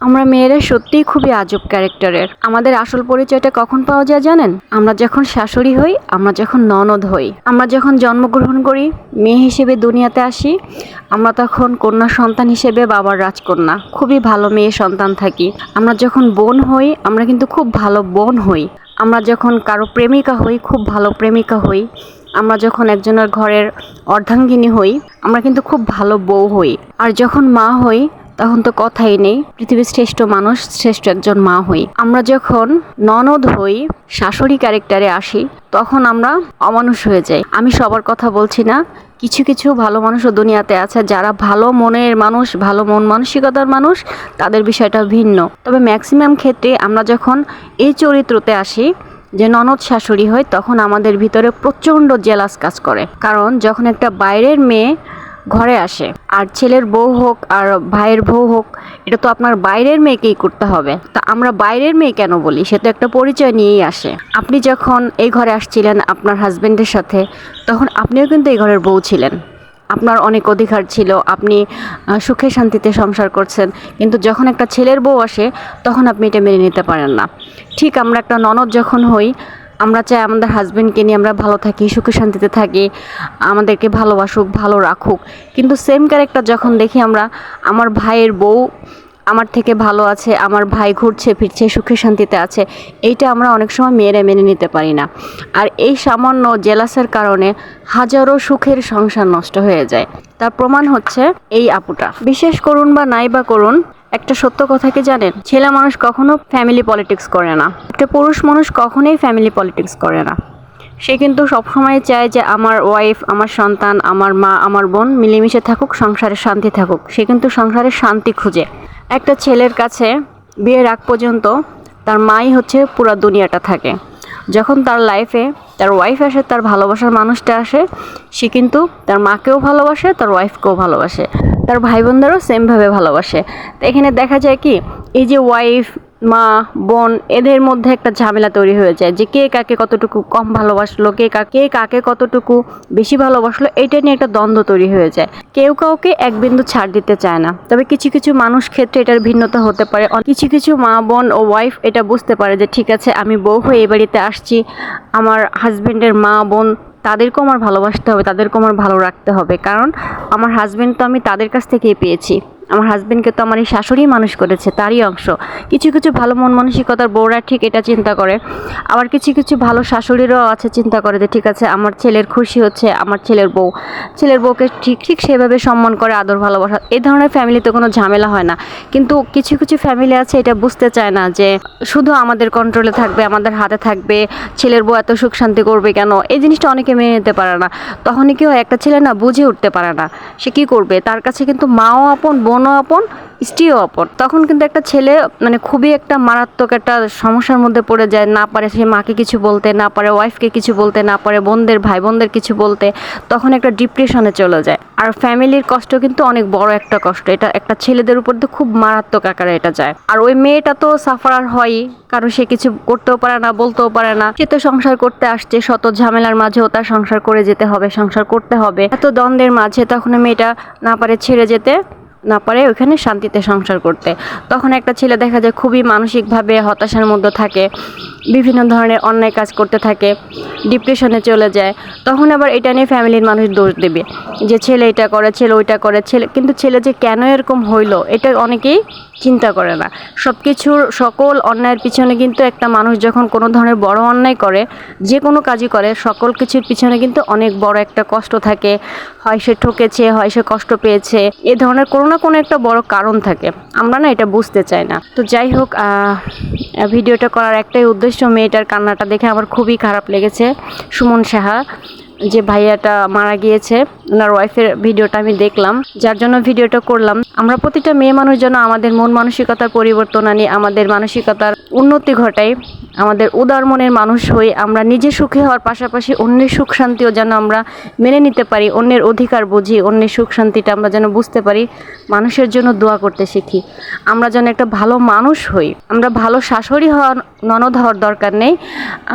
আমরা মেয়েরা সত্যিই খুবই আজব ক্যারেক্টারের। আমাদের আসল পরিচয়টা কখন পাওয়া যায় জানেন? আমরা যখন শাশুড়ি হই, আমরা যখন ননদ হই। আমরা যখন জন্মগ্রহণ করি, মেয়ে হিসেবে দুনিয়াতে আসি, আমরা তখন কন্যা সন্তান হিসেবে বাবার রাজকন্যা। খুবই ভালো মেয়ে সন্তান থাকি। আমরা যখন বোন হই, আমরা কিন্তু খুব ভালো বোন হই। আমরা যখন কারও প্রেমিকা হই, খুব ভালো প্রেমিকা হই। আমরা যখন একজনের ঘরের অর্ধাঙ্গিনী হই, আমরা কিন্তু খুব ভালো বউ হই। আর যখন মা হই তখন তো কথাই নেই। পৃথিবীর শ্রেষ্ঠ মানুষ, শ্রেষ্ঠ একজন মা হই। আমরা যখন ননদ হই, শাশুড়ি ক্যারেক্টারে আসি, তখন আমরা অমানুষ হয়ে যাই। আমি সবার কথা বলছি না। কিছু কিছু ভালো মানুষও দুনিয়াতে আছে, যারা ভালো মনের মানুষ, ভালো মন মানসিকতার মানুষ, তাদের বিষয়টা ভিন্ন। তবে ম্যাক্সিমাম ক্ষেত্রে আমরা যখন এই চরিত্রতে আসি, যে ননদ শাশুড়ি হয়, তখন আমাদের ভিতরে প্রচণ্ড জেলাস কাজ করে। কারণ যখন একটা বাইরের মেয়ে ঘরে আসে। আর ছেলের বউ হোক আর ভাইয়ের বউ হোক, এটা তো আপনার বাইরের মেয়েকেই করতে হবে। তা আমরা বাইরের মেয়ে কেন বলি? সে তো একটা পরিচয় নিয়েই আসে। আপনি যখন এই ঘরে আসছিলেন আপনার হাজব্যান্ডের সাথে, তখন আপনিও কিন্তু এই ঘরের বউ ছিলেন। আপনার অনেক অধিকার ছিল, আপনি সুখে শান্তিতে সংসার করছেন। কিন্তু যখন একটা ছেলের বউ আসে, তখন আপনি এটা মেনে নিতে পারেন না। ঠিক আমরা একটা ননদ যখন হই আমরা চাই আমাদের হাজব্যান্ডকে নিয়ে আমরা ভালো থাকি, সুখে শান্তিতে থাকি, আমাদেরকে ভালোবাসুক, ভালো রাখুক। কিন্তু সেম ক্যারেক্টার যখন দেখি আমরা, আমার ভাইয়ের বউ আমার থেকে ভালো আছে, আমার ভাই ঘুরছে, ফিরছে, সুখে শান্তিতে আছে, এইটা আমরা অনেক সময় মেয়েরা মেনে নিতে পারি না। আর এই সামান্য জেলাসের কারণে হাজারো সুখের সংসার নষ্ট হয়ে যায়। তার প্রমাণ হচ্ছে এই আপুটা। বিশেষ করুন বা নাই বা করুন একটা সত্য কথা কি জানেন? ছেলে মানুষ কখনো ফ্যামিলি পলিটিক্স করে না। একটা পুরুষ মানুষ কখনোই ফ্যামিলি পলিটিক্স করে না। সে কিন্তু সবসময় চায় যে আমার ওয়াইফ আমার সন্তান, আমার মা, আমার বোন মিলেমিশে থাকুক, সংসারে শান্তি থাকুক। সে কিন্তু সংসারে শান্তি খুঁজে। একটা ছেলের কাছে বিয়ের আগ পর্যন্ত তার মাই হচ্ছে পুরো দুনিয়াটা থাকে। যখন তার লাইফে তার ওয়াইফ আসে, তার ভালোবাসার মানুষটা আসে, সে কিন্তু তার মাকেও ভালোবাসে, তার ওয়াইফকেও ভালোবাসে। তার ভাই বোনদেরও সেমভাবে ভালোবাসে। তো এখানে দেখা যায় কি, এই যে ওয়াইফ মা, বোন, এদের মধ্যে একটা ঝামেলা তৈরি হয়ে যায় যে কে কাকে কতটুকু কম ভালোবাসলো, কে কাকে কাকে কতটুকু বেশি ভালোবাসলো, এটা নিয়ে একটা দ্বন্দ্ব তৈরি হয়ে যায়। কেউ কাউকে এক বিন্দু ছাড় দিতে চায় না। তবে কিছু কিছু মানুষ ক্ষেত্রে এটার ভিন্নতা হতে পারে। কিছু কিছু মা, বোন ও ওয়াইফ এটা বুঝতে পারে যে, ঠিক আছে, আমি বউ হয়ে এই বাড়িতে আসছি। আমার হাজব্যান্ডের মা, বোন, তাদেরকেও আমার ভালোবাসতে হবে, তাদেরকেও আমার ভালো রাখতে হবে। কারণ আমার হাজব্যান্ড তো আমি তাদের কাছ থেকেই পেয়েছি। আমার হাজবেন্ডকে তো আমার এই শাশুড়ি মানুষ করেছে, তারই অংশ। কিছু কিছু ভালো মন মানসিকতার বউরা ঠিক এটা চিন্তা করে। আবার কিছু কিছু ভালো শাশুড়িরও আছে চিন্তা করে যে, ঠিক আছে, আমার ছেলের খুশি হচ্ছে, আমার ছেলের বউ। ছেলের বউকে ঠিক ঠিক সেভাবে সম্মান করে, আদর, ভালোবাসা এই ধরনের ফ্যামিলিতে কোনো ঝামেলা হয় না। কিন্তু কিছু কিছু ফ্যামিলি আছে এটা বুঝতে চায় না যে, শুধু আমাদের কন্ট্রোলে থাকবে, আমাদের হাতে থাকবে, ছেলের বউ এত সুখ শান্তি করবে কেন? এই জিনিসটা অনেকে মেনে নিতে পারে না। তখনই কি হয় একটা ছেলে না বুঝে উঠতে পারে না, সে কি করবে? তার কাছে কিন্তু মাও আপন বোনও আপন, স্ত্রীও আপন। তখন কিন্তু একটা ছেলে মানে খুবই একটা মারাত্মক একটা সমস্যার মধ্যে পড়ে যায়। না পারে সে মাকে কিছু বলতে, না পারে ওয়াইফকে কিছু বলতে, না পারে বোনদের ভাই বোনদের কিছু বলতে, তখন একটা ডিপ্রেশনে চলে যায়। আর ফ্যামিলির কষ্ট কিন্তু অনেক বড় একটা কষ্ট। এটা একটা ছেলেদের উপর তো খুব মারাত্মক আকারে এটা যায়। আর ওই মেয়েটা তো সাফারার হয়ই। কারণ সে কিছু করতেও পারে না, বলতেও পারে না। সে তো সংসার করতে আসছে, শত ঝামেলার মাঝেও তার সংসার করে যেতে হবে, সংসার করতে হবে। এত দ্বন্দ্বের মাঝে তখন মেয়েটা না পারে ছেড়ে যেতে না পারে ওখানে শান্তিতে সংসার করতে। তখন একটা ছেলে দেখা যায় খুবই মানসিকভাবে হতাশার মধ্যে থাকে, বিভিন্ন ধরনের অন্যায় কাজ করতে থাকে ডিপ্রেশনে চলে যায়। তখন আবার এটা নিয়ে ফ্যামিলির মানুষ দোষ দেবে, যে ছেলে এটা করে, ছেলে ওইটা করে, ছেলে, কিন্তু ছেলে যে কেন এরকম হইল, এটা অনেকেই চিন্তা করে না। সব কিছুর সকল অন্যায়ের পিছনে কিন্তু একটা মানুষ যখন কোনো ধরনের বড় অন্যায় করে, যে কোনো কাজই করে, সকল কিছুর পিছনে কিন্তু অনেক বড় একটা কষ্ট থাকে। হয় সে ঠকেছে, হয় সে কষ্ট পেয়েছে, এ ধরনের কোনো না কোনো একটা বড় কারণ থাকে। আমরা না এটা বুঝতে চাই না। তো যাই হোক ভিডিওটা করার একটাই উদ্দেশ্য মেয়েটার কান্নাটা দেখে আমার খুবই খারাপ লেগেছে। সুমন সাহা, যে ভাইয়াটা মারা গিয়েছে ওনার ওয়াইফের ভিডিওটা আমি দেখলাম, যার জন্য ভিডিওটা করলাম। আমরা প্রতিটা মেয়ে মানুষ যেন আমাদের মন মানসিকতার পরিবর্তন আনি, আমাদের মানসিকতার উন্নতি ঘটাই, আমাদের উদার মনের মানুষ হই, আমরা নিজে সুখী হওয়ার পাশাপাশি অন্যের সুখ শান্তিও যেন আমরা মেনে নিতে পারি, অন্যের অধিকার বুঝি, অন্যের সুখ শান্তিটা আমরা যেন বুঝতে পারি, মানুষের জন্য দোয়া করতে শিখি। আমরা যেন একটা ভালো মানুষ হই, আমরা ভালো শাশুড়ি হওয়ার ননদ হওয়ার দরকার নেই,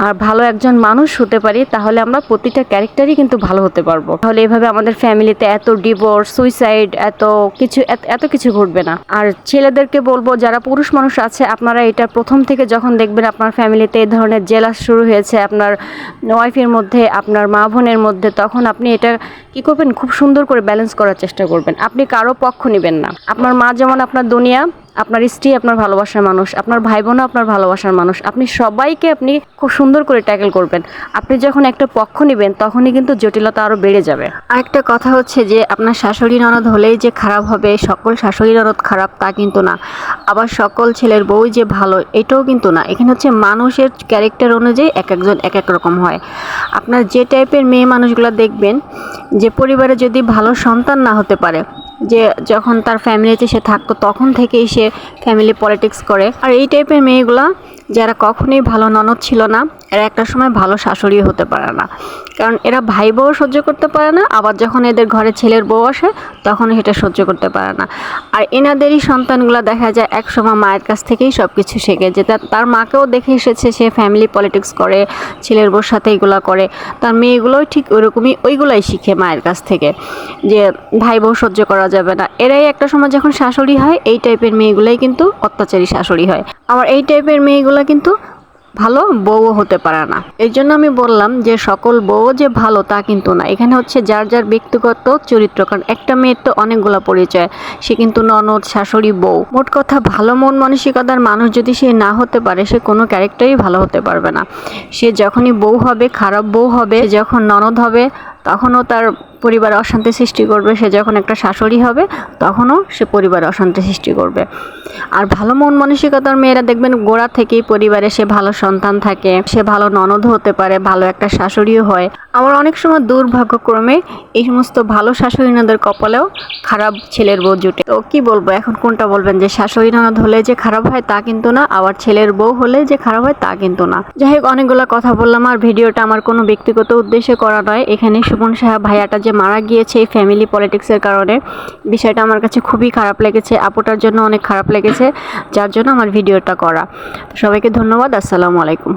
আর ভালো একজন মানুষ হতে পারি, তাহলে আমরা প্রতিটা ক্যারেক্টারই কিন্তু ভালো হতে পারব। তাহলে এভাবে আমাদের ফ্যামিলিতে এত ডিভোর্স, সুইসাইড, এত কিছু, এত- এত কিছু ঘটবে না। আর ছেলেদেরকে বলব, যারা পুরুষ মানুষ আছে, আপনারা এটা প্রথম থেকে যখন দেখবেন আপনার ফ্যামিলিতে এই ধরনের জেলাস শুরু হয়েছে, আপনার ওয়াইফের মধ্যে, আপনার মা বোনের মধ্যে, তখন আপনি এটা কি করবেন? খুব সুন্দর করে ব্যালেন্স করার চেষ্টা করবেন। আপনি কারও পক্ষ নেবেন না। আপনার মা যেমন আপনার দুনিয়া আপনার স্ত্রী আপনার ভালোবাসার মানুষ, আপনার ভাই বোনও আপনার ভালোবাসার মানুষ, আপনি সবাইকে আপনি খুব সুন্দর করে ট্যাকেল করবেন। আপনি যখন একটা পক্ষ নেবেন, তখনই কিন্তু জটিলতা আরও বেড়ে যাবে। আরেকটা কথা হচ্ছে যে, আপনার শাশুড়ি ননদ হলেই যে খারাপ হবে, সকল শাশুড়ি ননদ খারাপ তা কিন্তু না। আবার সকল ছেলের বউ যে ভালো, এটাও কিন্তু না। এখানে হচ্ছে মানুষের ক্যারেক্টার অনুযায়ী এক একজন এক এক রকম হয়। আপনার যে টাইপের মেয়ে মানুষগুলো দেখবেন, যে পরিবারে যদি ভালো সন্তান না হতে পারে যে যখন তার ফ্যামিলিতে সে থাকতো, তখন থেকেই সে ফ্যামিলি পলিটিক্স করে। আর এই টাইপের মেয়েগুলা, যারা কখনোই ভালো ননদ ছিল না এরা একটা সময় ভালো শাশুড়ি হতে পারে না। কারণ এরা ভাই বউ সহ্য করতে পারে না, আবার যখন এদের ঘরে ছেলের বউ আসে, তখন সেটা সহ্য করতে পারে না। আর এনাদেরই সন্তানগুলো দেখা যায় এক সময় মায়ের কাছ থেকেই সব কিছু শেখে, যে তার- মাকেও দেখে এসেছে সে ফ্যামিলি পলিটিক্স করে, ছেলের বউর সাথে এগুলো করে। তার মেয়েগুলোও ঠিক ওরকমই, ওইগুলাই শিখে মায়ের কাছ থেকে, যে ভাই বউ সহ্য করা যাবে না। এরাই একটা সময় যখন শাশুড়ি হয়, এই টাইপের মেয়েগুলাই কিন্তু অত্যাচারী শাশুড়ি হয়। আবার এই টাইপের মেয়েগুলো কিন্তু ভালো বউও হতে পারে না। এই জন্য আমি বললাম যে, সকল বউ যে ভালো তা কিন্তু না। এখানে হচ্ছে যার যার ব্যক্তিগত চরিত্র, কারণ একটা মেয়ের তো অনেকগুলো পরিচয়, সে কিন্তু ননদ, শাশুড়ি, বউ। মোট কথা, ভালো মন মানসিকতার মানুষ যদি সে না হতে পারে, সে কোনো ক্যারেক্টারই ভালো হতে পারবে না। সে যখনই বউ হবে, খারাপ বউ হবে যখন ননদ হবে, তখনও তার পরিবারে অশান্তি সৃষ্টি করবে, সে যখন একটা শাশুড়ি হবে, তখনও সে পরিবারে অশান্তি সৃষ্টি করবে। আর ভালো মন মানসিকতার মেয়েরা দেখবেন গোড়া থেকেই পরিবারে সে ভালো সন্তান থাকে, সে ভালো ননদ হতে পারে, ভালো একটা শাশুড়িও হয়। আমার অনেক সময় দুর্ভাগ্যক্রমে এই সমস্ত ভালো শাশুড়ি ননদের কপালেও খারাপ ছেলের বউ জুটে। তো কি বলব, এখন কোনটা বলবেন যে শাশুড়ি ননদ হলে যে খারাপ হয় তা কিন্তু না, আবার ছেলের বউ হলে যে খারাপ হয় তা কিন্তু না। যাই হোক, অনেকগুলো কথা বললাম, আর ভিডিওটা আমার কোনো ব্যক্তিগত উদ্দেশ্যে করা নয়। এখানে সুমন সাহা ভাইয়াটা যে মারা গিয়েছে এই ফ্যামিলি পলিটিক্সের কারণে। বিষয়টা আমার কাছে খুবই খারাপ লেগেছে, আপুটার জন্য অনেক খারাপ লেগেছে, যার জন্য আমার ভিডিওটা করা। সবাইকে ধন্যবাদ, আসসালামু আলাইকুম।